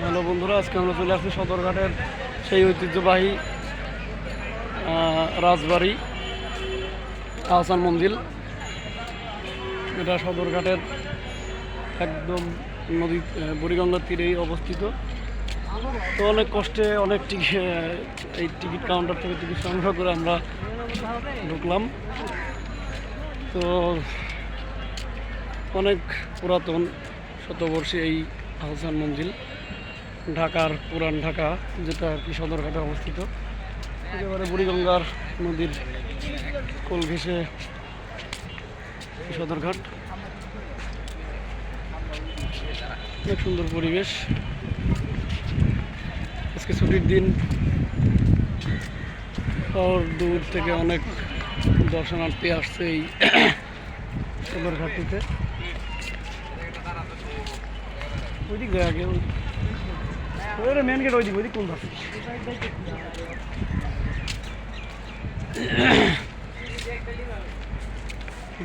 Hello বন্ধুরা, আজকে আমরা চলে আসছি সদরঘাটের সেই ঐতিহ্যবাহী রাজবাড়ি, আহসান মন্দির। এটা সদরঘাটের একদম নদী বুড়িগঙ্গার তীরেই অবস্থিত। তো অনেক কষ্টে অনেক এই টিকিট কাউন্টার থেকে টিকিট সংগ্রহ করে আমরা ঢুকলাম। তো অনেক পুরাতন, শতবর্ষী এই আহসান মঞ্জিল ঢাকার পুরান ঢাকা, যেটা আর কি সদরঘাটে অবস্থিত। একেবারে বুড়িগঙ্গার নদীর কোল ঘেঁষে সদরঘাট। অনেক সুন্দর পরিবেশ। আজকে ছুটির দিন। শহর দূর থেকে অনেক দর্শনার্থী আসছে এই সদরঘাটটিতে। ওই দিক যায় আগে ওই মেন গেট ওই দিক ওই কোন ধাপে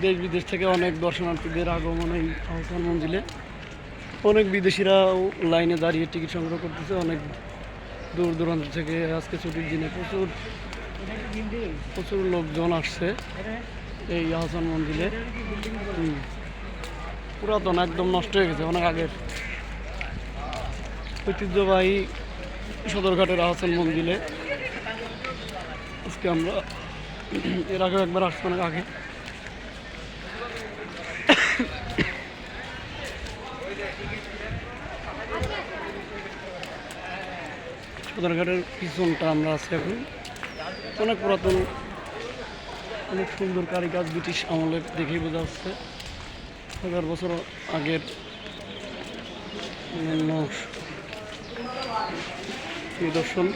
দেশ বিদেশ থেকে অনেক দর্শনার্থীদের আগমন এই আহসান মঞ্জিলে। অনেক বিদেশিরাও লাইনে দাঁড়িয়ে টিকিট সংগ্রহ করতেছে। অনেক দূর দূরান্ত থেকে আজকে ছুটির দিনে প্রচুর প্রচুর লোকজন আসছে এই আহসান মন্দিরে পুরাতন, একদম নষ্ট হয়ে গেছে, অনেক আগের। ঐতিহ্যবাহী সদরঘাটের আহসান মন্দিরে। আজকে আমরা এর আগে একবার আসছি অনেক আগে। সদরঘাটের পিছনটা আমরা আছি এখন। অনেক পুরাতন, অনেক সুন্দর কারিকাজ ব্রিটিশ আমলের দেখেই বোঝা যাচ্ছে। হাজার বছর আগের নিদর্শন